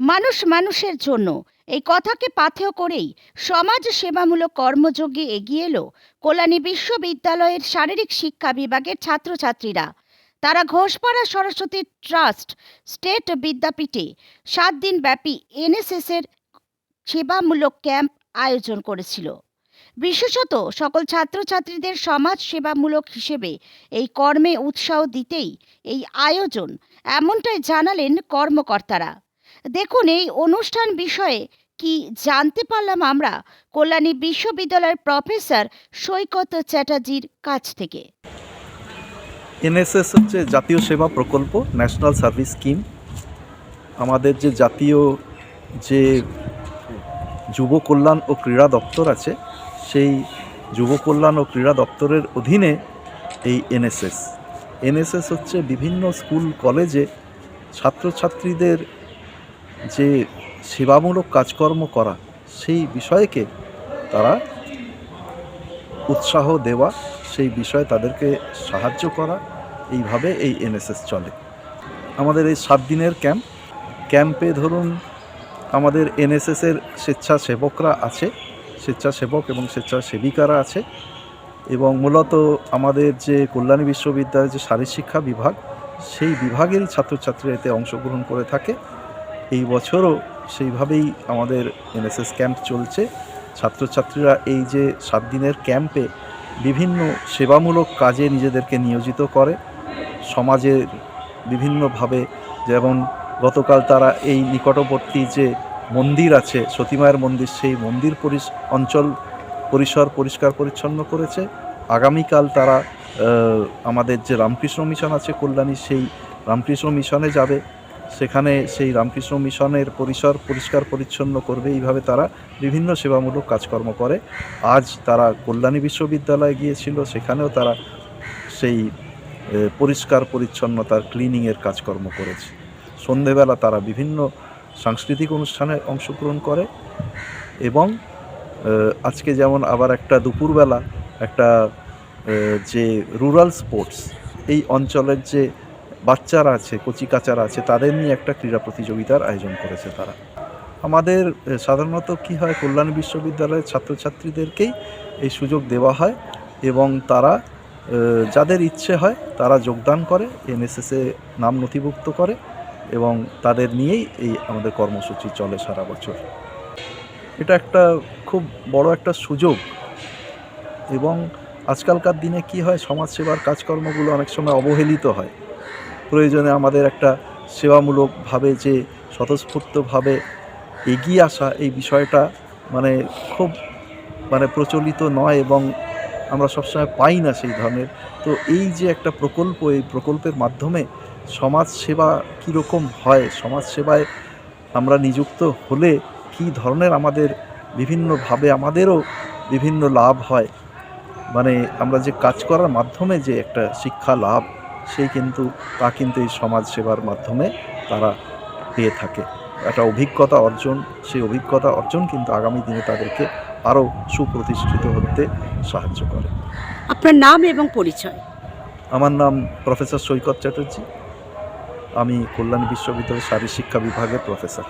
মানুষ মানুষের জন্য। এই কথাকে পাথেয় করেই সমাজ সেবামূলক কর্মযোগে এগিয়ে এলো কল্যাণী বিশ্ববিদ্যালয়ের শারীরিক শিক্ষা বিভাগের ছাত্রছাত্রীরা। তারা ঘোষপাড়া সরস্বতী ট্রাস্ট স্টেট বিদ্যাপীঠে সাত দিন ব্যাপী এনএসএসের সেবামূলক ক্যাম্প আয়োজন করেছিল। বিশেষত সকল ছাত্রছাত্রীদের সমাজ সেবামূলক হিসেবে এই কর্মে উৎসাহ দিতেই এই আয়োজন এমনটাই জানালেন কর্মকর্তারা। দেখুন, এই অনুষ্ঠান বিষয়ে কি জানতে পারলাম আমরা কল্যাণী বিশ্ববিদ্যালয়ের প্রফেসর সৈকত চ্যাটার্জির কাছ থেকে। এনএসএস হচ্ছে জাতীয় সেবা প্রকল্প, ন্যাশনাল সার্ভিস স্কিম। আমাদের যে জাতীয় যে যুব কল্যাণ ও ক্রীড়া দপ্তর আছে, সেই যুব কল্যাণ ও ক্রীড়া দপ্তরের অধীনে এই এনএসএস। এনএসএস হচ্ছে বিভিন্ন স্কুল, কলেজে ছাত্রছাত্রীদের যে সেবামূলক কাজকর্ম করা, সেই বিষয়কে তারা উৎসাহ দেওয়া, সেই বিষয়ে তাদেরকে সাহায্য করা, এইভাবে এই এনএসএস চলে। আমাদের এই সাত দিনের ক্যাম্প, ক্যাম্পে ধরুন আমাদের এনএসএসের স্বেচ্ছাসেবকরা আছে, স্বেচ্ছাসেবক এবং স্বেচ্ছাসেবিকারা আছে এবং মূলত আমাদের যে কল্যাণী বিশ্ববিদ্যালয়ের যে শারীর শিক্ষা বিভাগ, সেই বিভাগেরই ছাত্রছাত্রীরা এতে অংশগ্রহণ করে থাকে। এই বছরও সেইভাবেই আমাদের এনএসএস ক্যাম্প চলছে। ছাত্রছাত্রীরা এই যে সাত দিনের ক্যাম্পে বিভিন্ন সেবামূলক কাজে নিজেদেরকে নিয়োজিত করে, সমাজের বিভিন্নভাবে যেমন গতকাল তারা এই নিকটবর্তী যে মন্দির আছে, সতীমায়ের মন্দির, সেই মন্দির পরিস, অঞ্চল পরিসর পরিষ্কার পরিচ্ছন্ন করেছে। আগামীকাল তারা আমাদের যে রামকৃষ্ণ মিশন আছে কল্যাণী, সেই রামকৃষ্ণ মিশনে যাবে। সেখানে সেই রামকৃষ্ণ মিশনের পরিসর পরিষ্কার পরিচ্ছন্ন করবে। এইভাবে তারা বিভিন্ন সেবামূলক কাজকর্ম করে। আজ তারা কল্যাণী বিশ্ববিদ্যালয়ে গিয়েছিল, সেখানেও তারা সেই পরিষ্কার পরিচ্ছন্নতার ক্লিনিংয়ের কাজকর্ম করেছে। সন্ধেবেলা তারা বিভিন্ন সাংস্কৃতিক অনুষ্ঠানে অংশগ্রহণ করে এবং আজকে যেমন আবার একটা দুপুরবেলা একটা যে রুরাল স্পোর্টস, এই অঞ্চলের যে বাচ্চারা আছে কচিকাচারা আছে, তাদের নিয়ে একটা ক্রীড়া প্রতিযোগিতার আয়োজন করেছে তারা। আমাদের সাধারণত কি হয়, কল্যাণ বিশ্ববিদ্যালয়ের ছাত্রছাত্রীদেরকেই এই সুযোগ দেওয়া হয় এবং তারা যাদের ইচ্ছে হয়, তারা যোগদান করে, এনএসএসে নাম নথিভুক্ত করে এবং তাদের নিয়েই এই আমাদের কর্মসূচি চলে সারা বছর। এটা একটা খুব বড় একটা সুযোগ এবং আজকালকার দিনে কি হয়, সমাজসেবার কাজকর্মগুলো অনেক সময় অবহেলিত হয়। প্রয়োজনে আমাদের একটা সেবামূলকভাবে যে স্বতঃস্ফূর্তভাবে এগিয়ে আসা এই বিষয়টা মানে খুব মানে প্রচলিত নয় এবং আমরা সবসময় পাই না সেই ধরনের। তো এই যে একটা প্রকল্প, এই প্রকল্পের মাধ্যমে সমাজ সেবা কীরকম হয় সমাজ সেবায় আমরা নিযুক্ত হলে কী ধরনের আমাদের বিভিন্নভাবে আমাদেরও বিভিন্ন লাভ হয়? মানে আমরা যে কাজ করার মাধ্যমে যে একটা শিক্ষা লাভ সেই কিন্তু তা কিন্তু এই সমাজ সেবার মাধ্যমে তারা পেয়ে থাকে। একটা অভিজ্ঞতা অর্জন সেই অভিজ্ঞতা অর্জন কিন্তু আগামী দিনে তাদেরকে আরও সুপ্রতিষ্ঠিত হতে সাহায্য করে। আপনার নাম এবং পরিচয়? আমার নাম প্রফেসর সৈকত চ্যাটার্জি। আমি কল্যাণী বিশ্ববিদ্যালয়ের শারীর শিক্ষা বিভাগের প্রফেসর।